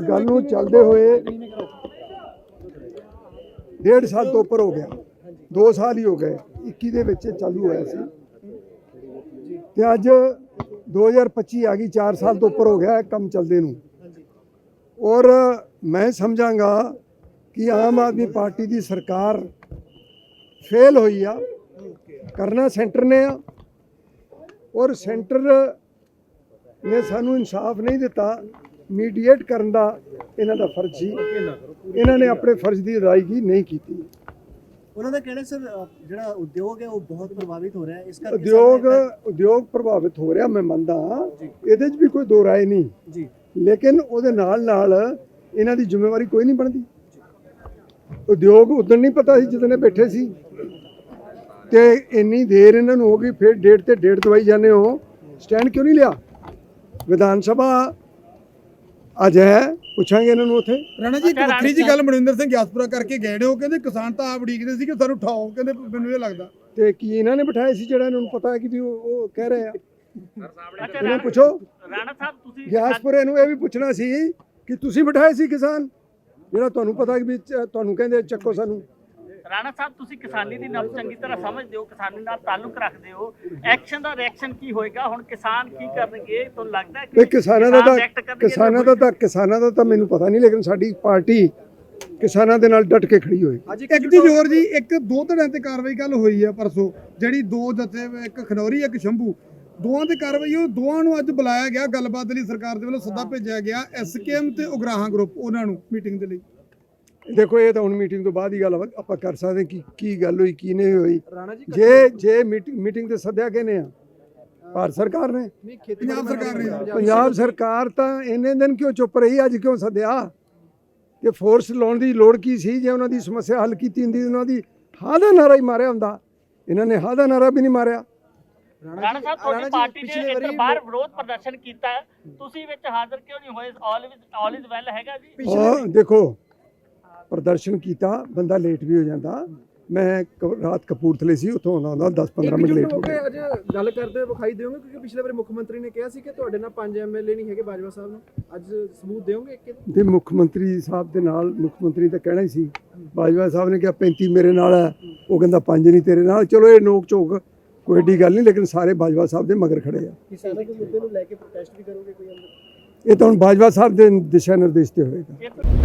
ਇਸ ਗੱਲ ਨੂੰ ਚੱਲਦੇ ਹੋਏ ਡੇਢ ਸਾਲ ਤੋਂ ਉੱਪਰ ਹੋ ਗਿਆ। 2 ਸਾਲ ਹੀ ਹੋ ਗਏ। 21 ਦੇ ਵਿੱਚ ਚਾਲੂ ਹੋਇਆ ਸੀ। ਤੇ ਅੱਜ 2025 ਆ ਗਈ 4 ਸਾਲ ਤੋਂ ਉੱਪਰ ਹੋ ਗਿਆ ਕੰਮ ਚੱਲਦੇ ਨੂੰ। ਔਰ ਮੈਂ ਸਮਝਾਂਗਾ ਕਿ ਆਮ ਆਦਮੀ ਪਾਰਟੀ ਦੀ ਸਰਕਾਰ ਫੇਲ ਹੋਈ ਆ। ਕਰਨਾ ਸੈਂਟਰ ਨੇ ਆ। ਔਰ ਸੈਂਟਰ ਨੇ ਸਾਨੂੰ ਇਨਸਾਫ ਨਹੀਂ ਦਿੱਤਾ। ਮੀਡੀਏਟ ਕਰਨ ਦਾ ਇਹਨਾਂ ਦਾ ਫਰਜ਼ ਸੀ। ਇਹਨਾਂ ਨੇ ਆਪਣੇ ਫਰਜ਼ ਦੀ ਅਦਾਇਗੀ ਨਹੀਂ ਕੀਤੀ। ਉਹਨਾਂ ਦਾ ਕਹਿਣਾ ਸਰ ਜਿਹੜਾ ਉਦਯੋਗ ਹੈ ਉਹ ਬਹੁਤ ਪ੍ਰਭਾਵਿਤ ਹੋ ਰਿਹਾ ਹੈ। ਇਸ ਕਰਕੇ ਉਦਯੋਗ ਉਦਯੋਗ ਪ੍ਰਭਾਵਿਤ ਹੋ ਰਿਹਾ ਮੈਂ ਮੰਨਦਾ ਇਹਦੇ 'ਚ ਵੀ ਕੋਈ ਦੋ ਰਾਏ ਨਹੀਂ। ਜੀ। ਲੇਕਿਨ ਉਹਦੇ ਨਾਲ ਨਾਲ ਇਹਨਾਂ ਦੀ ਜ਼ਿੰਮੇਵਾਰੀ ਕੋਈ ਨਹੀਂ ਬਣਦੀ। ਉਦਯੋਗ ਉਦੋਂ ਨਹੀਂ ਪਤਾ ਸੀ ਜਦੋਂ ਬੈਠੇ ਸੀ। ਤੇ ਇੰਨੀ ਦੇਰ ਇਹਨਾਂ ਨੂੰ ਹੋ ਗਈ ਫਿਰ ਡੇਟ ਤੇ ਡੇਟ ਦਵਾਈ ਜਾਂਦੇ ਹੋ। ਸਟੈਂਡ ਕਿਉਂ ਨਹੀਂ ਲਿਆ? ਵਿਧਾਨ ਸਭਾ ਅੱਜ ਹੈ ਪੁੱਛਾਂਗੇ ਇਹਨਾਂ ਨੂੰ ਉੱਥੇ। ਰਾਣਾ ਜੀ ਇੱਕ ਵੱਖਰੀ ਜੀ ਗੱਲ ਮਨਿੰਦਰ ਸਿੰਘ ਗਿਆਸਪੁਰਾ ਕਰਕੇ ਗਏ ਨੇ ਉਹ ਕਹਿੰਦੇ ਕਿਸਾਨ ਤਾਂ ਆਪ ਉਡੀਕਦੇ ਸੀ ਕਿ ਸਾਨੂੰ ਉਠਾਓ ਕਹਿੰਦੇ ਮੈਨੂੰ ਇਹ ਲੱਗਦਾ। ਤੇ ਕੀ ਇਹਨਾਂ ਨੇ ਬਿਠਾਏ ਸੀ ਜਿਹੜਾ ਇਹਨਾਂ ਨੂੰ ਪਤਾ ਹੈ ਕਿ ਵੀ ਉਹ ਉਹ ਕਹਿ ਰਹੇ ਆ? ਇਹਨਾਂ ਪੁੱਛੋ। ਰਾਣਾ ਸਾਹਿਬ ਤੁਸੀਂ ਗਿਆਸਪੁਰੇ ਨੂੰ ਇਹ ਵੀ ਪੁੱਛਣਾ ਸੀ ਕਿ ਤੁਸੀਂ ਬਿਠਾਏ ਸੀ ਕਿਸਾਨ? ਜਿਹੜਾ ਤੁਹਾਨੂੰ ਪਤਾ ਕਿ ਵੀ ਤੁਹਾਨੂੰ ਕਹਿੰਦੇ ਚੱਕੋ ਸਾਨੂੰ। ਰਾਣਾ ਸਾਹਿਬ ਤੁਸੀਂ ਕਿਸਾਨੀ ਦੀ ਨਬਜ਼ ਚੰਗੀ ਤਰ੍ਹਾਂ ਸਮਝਦੇ ਹੋ ਕਿਸਾਨੀ ਨਾਲ ਤਾਲੁਕ ਰੱਖਦੇ ਹੋ। ਐਕਸ਼ਨ ਦਾ ਰਿਐਕਸ਼ਨ ਕੀ ਹੋਏਗਾ? ਹੁਣ ਕਿਸਾਨ ਕੀ ਕਰਨਗੇ? ਤੁਹਾਨੂੰ ਲੱਗਦਾ ਹੈ ਵੀ ਕਿਸਾਨਾਂ ਦਾ ਤਾਂ ਕਿਸਾਨਾਂ ਦਾ ਤਾਂ ਕਿਸਾਨਾਂ ਦਾ ਤਾਂ ਮੈਨੂੰ ਪਤਾ ਨਹੀਂ ਲੇਕਿਨ ਸਾਡੀ ਪਾਰਟੀ ਕਿਸਾਨਾਂ ਦੇ ਨਾਲ ਡਟ ਕੇ ਖੜੀ ਹੋਈ। ਅੱਜ ਇੱਕ ਜੀ ਹੋਰ ਜੀ ਇੱਕ ਦੋ ਧੜਿਆਂ ਤੇ ਕਾਰਵਾਈ ਕੱਲ ਹੋਈ ਆ ਪਰਸੋਂ ਜਿਹੜੀ ਦੋ ਜਥੇ ਇੱਕ ਖਨੌਰੀ ਇੱਕ ਸ਼ੰਭੂ। ਦੋਵਾਂ ਤੇ ਕਾਰਵਾਈ ਉਹ ਦੋਵਾਂ ਨੂੰ ਅੱਜ ਬੁਲਾਇਆ ਗਿਆ ਗੱਲਬਾਤ ਲਈ ਸਰਕਾਰ ਦੇ ਵੱਲੋਂ ਸੱਦਾ ਭੇਜਿਆ ਗਿਆ ਐਸਕੇਐਮ ਤੇ ਉਗਰਾਹਾਂ ਗਰੁੱਪ ਉਹਨਾਂ ਨੂੰ ਮੀਟਿੰਗ ਦੇ ਲਈ। ਦੇਖੋ ਇਹ ਤਾਂ ਹੁਣ ਮੀਟਿੰਗ ਤੋਂ ਬਾਅਦ ਹੀ ਗੱਲ ਆਪਾਂ- ਕਰ ਸਕਦੇ ਕਿ ਕੀ ਗੱਲ ਹੋਈ ਕੀ ਨਹੀਂ ਹੋਈ। ਜੇ ਜੇ ਮੀਟਿੰਗ ਤੇ ਸੱਦਿਆ ਕਿਨੇ ਆ? ਭਾਰਤ ਸਰਕਾਰ ਨੇ। ਪੰਜਾਬ ਸਰਕਾਰ ਨੇ। ਪੰਜਾਬ ਸਰਕਾਰ। ਤਾਂ ਇੰਨੇ ਦਿਨ ਕਿਉਂ ਚੁੱਪ ਰਹੀ ਅੱਜ ਕਿਉਂ ਸੱਦਿਆ? ਕਿ ਫੋਰਸ ਲਾਉਣ ਦੀ ਲੋੜ ਕੀ ਸੀ? ਜੇ ਉਹਨਾਂ ਦੀ ਸਮੱਸਿਆ ਹੱਲ ਕੀਤੀ ਹੁੰਦੀ ਉਹਨਾਂ ਦੀ ਹਾਂ ਦਾ ਨਾਰਾ ਹੀ ਮਾਰਿਆ ਹੁੰਦਾ। ਇਹਨਾਂ ਨੇ ਹਾਂ ਦਾ ਨਾਰਾ ਵੀ ਨਹੀਂ ਮਾਰਿਆ। ਰਾਣਾ ਸਾਹਿਬ ਤੁਹਾਡੀ ਪਾਰਟੀ ਨੇ ਇੱਧਰ ਬਾਹਰ ਵਿਰੋਧ ਪ੍ਰਦਰਸ਼ਨ ਕੀਤਾ। ਤੁਸੀਂ ਵਿੱਚ ਹਾਜ਼ਰ ਕਿਉਂ ਨਹੀਂ ਹੋਏ? All is all is well ਹੈਗਾ ਜੀ। ਦੇਖੋ ਪ੍ਰਦਰਸ਼ਨ ਕੀਤਾ ਬੰਦਾ ਲੇਟ ਵੀ ਹੋ ਜਾਂਦਾ। ਮੈਂ ਕ- ਰਾਤ ਕਪੂਰਥਲੇ ਸੀ ਉੱਥੋਂ ਆਉਂਦਾ ਹੁੰਦਾ 10 15 ਮਿੰਟ ਲੇਟ ਹੋ ਗਿਆ ਅੱਜ ਗੱਲ ਕਰਦੇ ਵਿਖਾਈ ਦਿਓਗੇ ਕਿਉਂਕਿ ਪਿਛਲੇ ਵਾਰ ਮੁੱਖ ਮੰਤਰੀ ਨੇ ਕਿਹਾ ਸੀ ਕਿ ਤੁਹਾਡੇ ਨਾਲ ਪੰਜ ਐਮਐਲਏ ਨਹੀਂ ਹੈਗੇ ਬਾਜਵਾ ਸਾਹਿਬ ਨੂੰ। ਅੱਜ ਸਬੂਤ ਦਿਓਗੇ ਇੱਕ ਇੱਕ? ਤੇ ਮੁੱਖ ਮੰਤਰੀ ਸਾਹਿਬ ਦੇ ਨਾਲ ਮੁੱਖ ਮੰਤਰੀ ਤਾਂ ਕਹਿਣਾ ਹੀ ਸੀ। ਬਾਜਵਾ ਸਾਹਿਬ ਨੇ ਕਿਹਾ 35 ਮੇਰੇ ਨਾਲ ਹੈ। ਉਹ ਕਹਿੰਦਾ ਪੰਜ ਨਹੀਂ ਤੇਰੇ ਨਾਲ। ਚਲੋ ਇਹ ਨੋਕ ਝੋਕ ਕੋਈ ਏਡੀ ਗੱਲ ਨਹੀਂ ਲੇਕਿਨ ਸਾਰੇ ਬਾਜਵਾ ਸਾਹਿਬ ਦੇ ਮਗਰ ਖੜੇ ਆ। ਕਿਸਾਨਾਂ ਦੇ ਮੁੱਦੇ ਨੂੰ ਲੈ ਕੇ ਪ੍ਰੋਟੈਸਟ ਵੀ ਕਰੋਗੇ ਕੋਈ ਅੰਦਰ? ਇਹ ਤਾਂ ਹੁਣ ਬਾਜਵਾ ਸਾਹਿਬ ਦੇ ਦਿਸ਼ਾ ਨਿਰਦੇਸ਼ ਤੇ ਹੋਏਗਾ।